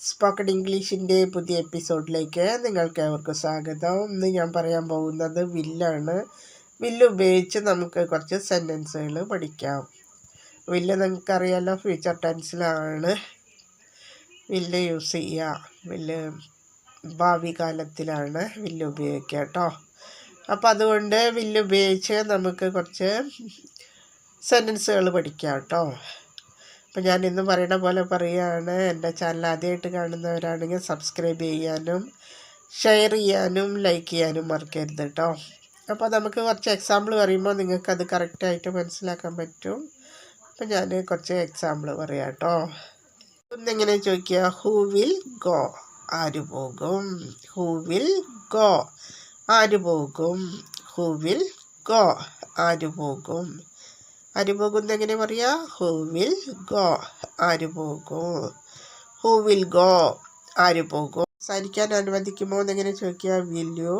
Spoken ഇംഗ്ലീഷിന്റെ പുതിയ എപ്പിസോഡിലേക്ക് നിങ്ങൾക്ക് ഏവർക്കും സ്വാഗതം. ഇന്ന് ഞാൻ പറയാൻ പോകുന്നത് വില്ലാണ്. വില്ല് ഉപയോഗിച്ച് നമുക്ക് കുറച്ച് സെന്റൻസുകൾ പഠിക്കാം. വില്ല് നിങ്ങൾക്കറിയാലോ ഫ്യൂച്ചർ ടെൻസിലാണ് വില്ല് യൂസ് ചെയ്യുക. വില്ല് ഭാവി കാലത്തിലാണ് വില്ല് ഉപയോഗിക്കുക കേട്ടോ. അപ്പോൾ അതുകൊണ്ട് വില്ല് ഉപയോഗിച്ച് നമുക്ക് കുറച്ച് സെന്റൻസുകൾ പഠിക്കാം കേട്ടോ. അപ്പോൾ ഞാൻ ഇന്ന് പറയണ പോലെ പറയുകയാണ് എന്റെ ചാനൽ ആദ്യമായിട്ട് കാണുന്നവരാണെങ്കിൽ സബ്സ്ക്രൈബ് ചെയ്യാനും ഷെയർ ചെയ്യാനും ലൈക്ക് ചെയ്യാനും മറക്കരുത് കേട്ടോ അപ്പോൾ നമുക്ക് കുറച്ച് എക്സാമ്പിൾ പറയുമ്പോൾ നിങ്ങൾക്കത് കറക്റ്റായിട്ട് മനസ്സിലാക്കാൻ പറ്റും. അപ്പം ഞാൻ കുറച്ച് എക്സാമ്പിൾ പറയാം കേട്ടോ ഒന്നെങ്ങനെ ചോദിക്കുക? ഹൂ വിൽ ഗോ ആര് പോകും? ഹൂ വിൽ ഗോ ആര് പോകും? ഹൂ വിൽ ഗോ ആര് പോകും? ആര് പോകും എങ്ങനെ പറയാ? ഹൂ വിൽ ഗോ ആര് പോകും ഹൂ വിൽ ഗോ ആര് പോകും സംസാരിക്കാൻ അനുവദിക്കുമോ എന്നെങ്ങനെ ചോദിക്കുക? Will you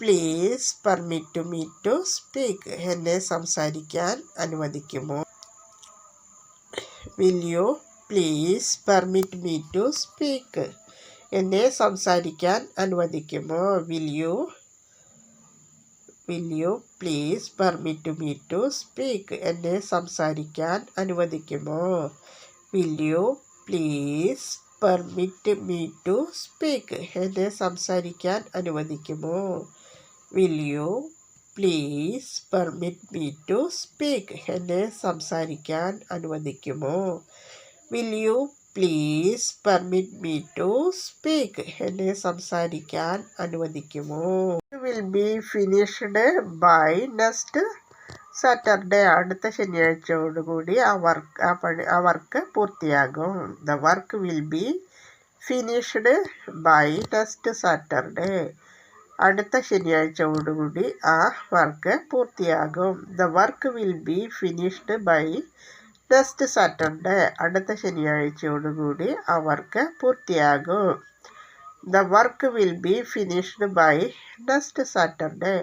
please permit me to speak എന്നെ സംസാരിക്കാൻ അനുവദിക്കുമോ? Will you please permit me to speak എന്നെ സംസാരിക്കാൻ അനുവദിക്കുമോ? Will you will you please permit me to speak എന്നെ സംസാരിക്കാൻ അനുവദിക്കുമോ? Will you please permit me to speak എന്നെ സംസാരിക്കാൻ അനുവദിക്കുമോ? Will you please permit me to speak എന്നെ സംസാരിക്കാൻ അനുവദിക്കുമോ? Will you please permit me to speak എന്നെ സംസാരിക്കാൻ അനുവദിക്കുമോ? Will be finished by next Saturday അടുത്ത ശനിയാഴ്ചയോടുകൂടി ആ വർക്ക് ആ പണി ആ വർക്ക് പൂർത്തിയാകും. The work will be finished by next Saturday അടുത്ത ശനിയാഴ്ചയോടുകൂടി ആ വർക്ക് പൂർത്തിയാകും. The work will be finished by next Saturday അടുത്ത ശനിയാഴ്ചയോടുകൂടി ആ വർക്ക് പൂർത്തിയാകും. The work will be finished by next Saturday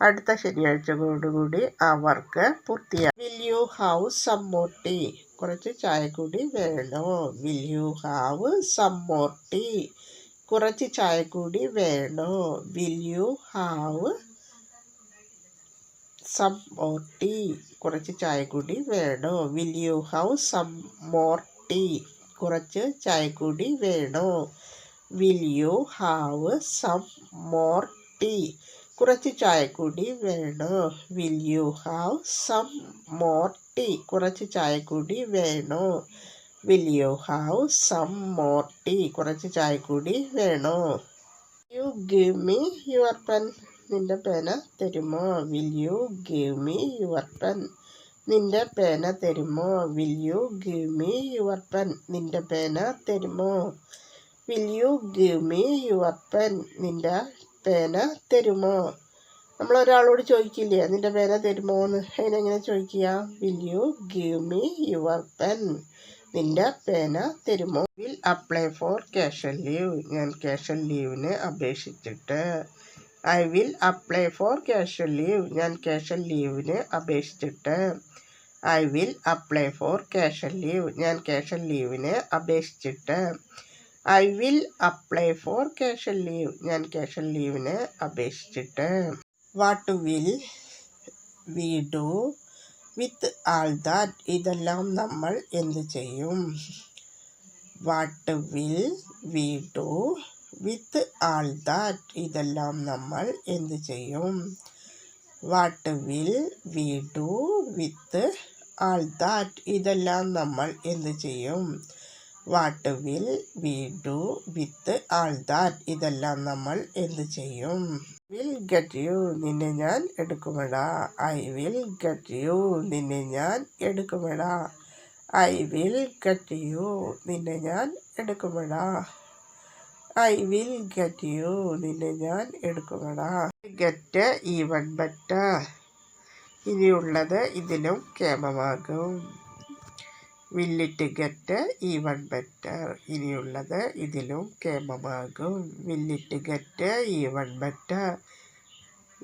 അടുത്ത ശനിയാഴ്ചയോടുകൂടി ആ വർക്ക് പൂർത്തിയാകും will you have some more കുറച്ച് ചായ കൂടി വേണോ? Will you have some more കുറച്ച് ചായ കൂടി വേണോ? Will you have some more tea കുറച്ച് ചായ കൂടി വേണോ? Will you have some more tea കുറച്ച് ചായ കൂടി വേണോ? Will you have some more tea കുറച്ച് ചായ കൂടി വേണോ? Will you have some more tea കുറച്ച് ചായ കൂടി വേണോ? Will you have some more tea കുറച്ച് ചായ കൂടി വേണോ? You give me your pen നിന്റെ പേന തരുമോ? Will you give me your pen നിന്റെ പേന തരുമോ? Will you give me your pen നിന്റെ പേന തരുമോ? Will you give me your pen നിന്റെ പേന തരുമോ? നമ്മൾ ഒരാളോട് ചോദിക്കില്ലേ നിന്റെ പേന തരുമോ എന്ന് അതിനെങ്ങനെ ചോദിക്കുക? Will you give me your pen നിന്റെ പേന തരുമോ? Will apply for casual leave ഞാൻ ക്യാഷൽ ലീവിന് അപേക്ഷിച്ചിട്ട്. I will apply for casual leave ഞാൻ ക്യാഷൽ ലീവിന് അപേക്ഷിച്ചിട്ട്. I will apply for casual leave ഞാൻ ക്യാഷൽ ലീവിന് അപേക്ഷിച്ചിട്ട്. I will apply for casual leave ഞാൻ ക്യാഷൽ ലീവിന് അപേക്ഷിച്ചിട്ട്. What will we do with all that ഇതെല്ലാം നമ്മൾ എന്ത് ചെയ്യും? What will we do with all that ഇതെല്ലാം നമ്മൾ എന്ത് ചെയ്യും? What will we do with all that ഇതെല്ലാം നമ്മൾ എന്ത് ചെയ്യും? What will we do with all that ഇതെല്ലാം നമ്മൾ എന്ത് ചെയ്യും? വിൽ ഗെറ്റ് യു നിന്നെ ഞാൻ എടുക്കുമെടാ. ഐ വിൽ ഗെറ്റ് യു നിന്നെ ഞാൻ എടുക്കുമെടാ. ഐ വിൽ ഗെറ്റ് യു നിന്നെ ഞാൻ എടുക്കുമെടാ. ഐ വിൽ ഗെറ്റ് യു നിന്നെ ഞാൻ എടുക്കുമെടാ. ഗെറ്റ് ഈവൺ ബെറ്റർ ഇനിയുള്ളത് ഇതിലും കേമമാകും will it get even better ഇനിയുള്ളത് ഇതിലും കേമമാകും. Will it get even better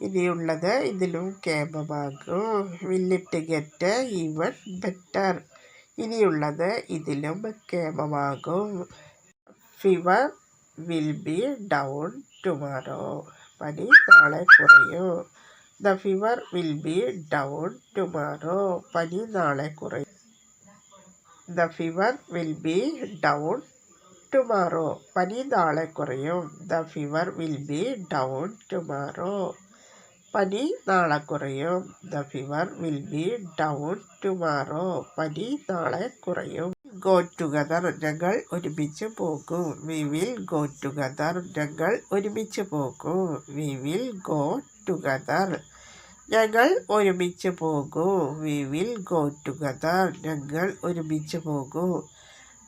ഇനിയുള്ളത് ഇതിലും കേമമാകും. Will it get even better ഇനിയുള്ളത് ഇതിലും കേമമാകും. Fever will be down tomorrow. പനി നാളെ കുറയും. The fever will be down tomorrow. പനി നാളെ കുറയും. The fever will be down tomorrow പനി നാളെ കുറയും. The fever will be down tomorrow പനി നാളെ കുറയും. The fever will be down tomorrow പനി നാളെ കുറയും. ഗോ ടുഗദർ ഞങ്ങൾ ഒരുമിച്ച് പോകും. വി വിൽ ഗോ ടുഗദർ ഞങ്ങൾ ഒരുമിച്ച് പോകും. വി വിൽ ഗോ ടുഗദർ ഞങ്ങൾ ഒരുമിച്ച് പോകൂ. We will go together. ഞങ്ങൾ ഒരുമിച്ച് പോകൂ.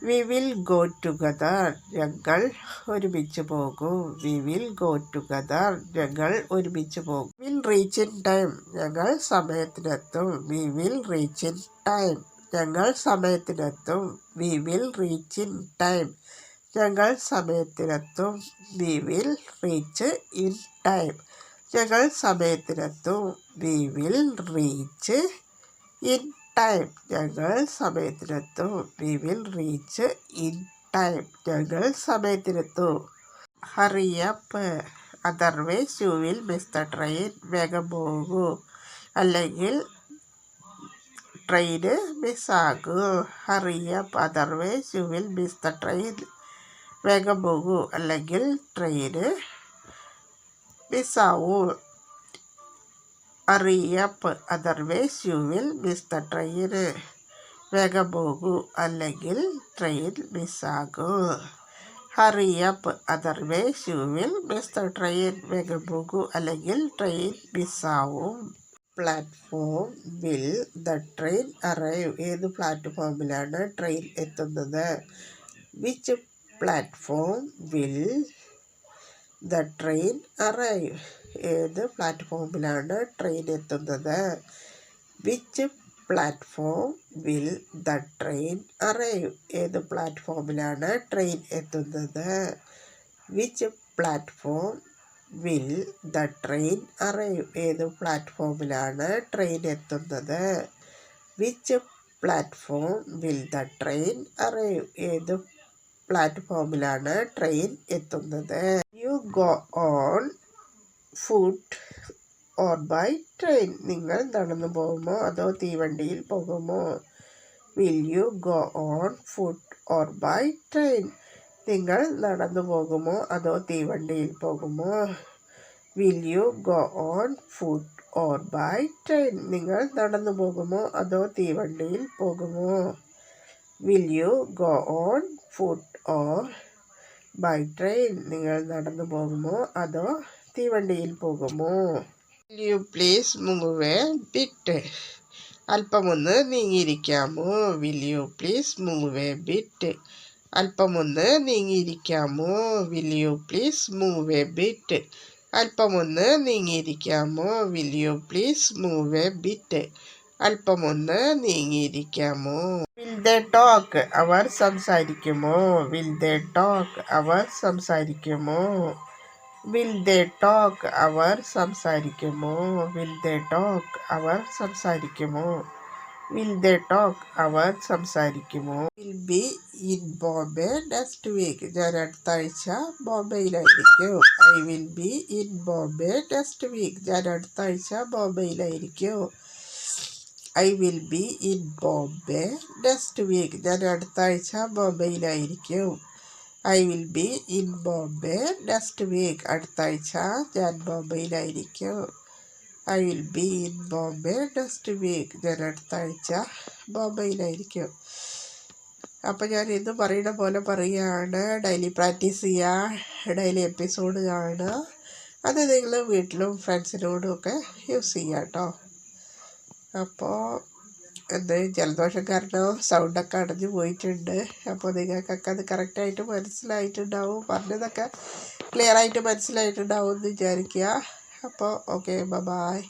We will go together. ഞങ്ങൾ ഒരുമിച്ച് പോകൂ. We will go together. ഞങ്ങൾ ഒരുമിച്ച് പോകും. Will reach in time. ഞങ്ങൾ സമയത്തിനെത്തും. We will reach in time. ഞങ്ങൾ സമയത്തിനെത്തും. We will reach in time. ഞങ്ങൾ സമയത്തിനെത്തും. We will reach in time. ഞങ്ങൾ സമയത്തിനെത്തും we will reach in time ഞങ്ങൾ സമയത്തിനെത്തും we will reach in time ഞങ്ങൾ സമയത്തിനെത്തും. Hurry up otherwise you will miss the train വേഗം പോകൂ. അല്ലെങ്കിൽ train മിസ്സാകൂ hurry up otherwise you will miss the train വേഗം പോകൂ. അല്ലെങ്കിൽ train മിസ്സാവൂ hurry up otherwise you will miss the train വേഗം പോകൂ അല്ലെങ്കിൽ train മിസ്സാകൂ hurry up otherwise you will miss the train വേഗം പോകൂ അല്ലെങ്കിൽ train മിസ്സാവും platform will the train arrive ഏത് പ്ലാറ്റ്ഫോമിലാണ് ട്രെയിൻ എത്തുന്നത്? Which platform will the train arrive ഏത് പ്ലാറ്റ്ഫോമിലാണ് ട്രെയിൻ എത്തുന്നത്? Which platform will the train arrive ഏത് പ്ലാറ്റ്ഫോമിലാണ് ട്രെയിൻ എത്തുന്നത്? Which platform will the train arrive ഏത് പ്ലാറ്റ്ഫോമിലാണ് ട്രെയിൻ എത്തുന്നത്? Which platform will the train arrive ഏത് പ്ലാറ്റ്ഫോമിലാണ് ട്രെയിൻ എത്തുന്നത്. You go on foot or by train നിങ്ങൾ നടന്നു പോകുമോ അതോ തീവണ്ടിയിൽ പോകുമോ? Will you go on foot or by train നിങ്ങൾ നടന്നു പോകുമോ അതോ തീവണ്ടിയിൽ പോകുമോ? Will you go on foot or by train നിങ്ങൾ നടന്നു പോകുമോ അതോ തീവണ്ടിയിൽ പോകുമോ? Will you go on foot or by train നിങ്ങൾ നടന്നു പോകുമോ അതോ തീവണ്ടിയിൽ പോകുമോ? You please move a bit അല്പമൊന്ന് നീങ്ങിയിരിക്കാമോ? Will you please move a bit അല്പമൊന്ന് നീങ്ങിയിരിക്കാമോ? Will you please move a bit അല്പമൊന്ന് നീങ്ങിയിരിക്കാമോ? Will you please move a bit അല്പമൊന്ന് നീങ്ങിയിരിക്കാമോ? Will the talk അവർ സംസാരിക്കുമോ? Will the talk അവർ സംസാരിക്കുമോ? വിൽ ദ ടോക്ക് അവർ സംസാരിക്കുമോ? Will the talk അവർ സംസാരിക്കുമോ? Will the talk അവർ സംസാരിക്കുമോ? Will be in Bombay next week ഞാൻ അടുത്ത ആഴ്ച ബോംബെയിലായിരിക്കും. I will be in Bombay next week ഞാൻ അടുത്ത ആഴ്ച ബോംബെയിലായിരിക്കും. I will be in Bombay next week. ഞാൻ അടുത്ത ആഴ്ച ബോംബെയിലായിരിക്കും. I will be in Bombay next week. അടുത്ത ആഴ്ച ഞാൻ ബോംബെയിലായിരിക്കും. I will be in Bombay next week. ഞാൻ അടുത്ത ആഴ്ച ബോംബെയിലായിരിക്കും. അപ്പോൾ ഞാൻ ഇന്ന് പറയുന്ന പോലെ പറയുകയാണ്. ഡെയിലി പ്രാക്ടീസ് ചെയ്യുക. ഡെയിലി എപ്പിസോഡ് കാണുക. അത് നിങ്ങൾ വീട്ടിലും ഫ്രണ്ട്സിനോടും ഒക്കെ യൂസ് ചെയ്യുക കേട്ടോ. അപ്പോൾ എന്ത് ജലദോഷം കാരണം സൗണ്ടൊക്കെ അടഞ്ഞു പോയിട്ടുണ്ട്. അപ്പോൾ നിങ്ങൾക്കൊക്കെ അത് കറക്റ്റായിട്ട് മനസ്സിലായിട്ടുണ്ടാവും. പറഞ്ഞതൊക്കെ ക്ലിയറായിട്ട് മനസ്സിലായിട്ടുണ്ടാവും എന്ന് വിചാരിക്കുക. അപ്പോൾ ഓക്കെ ബൈ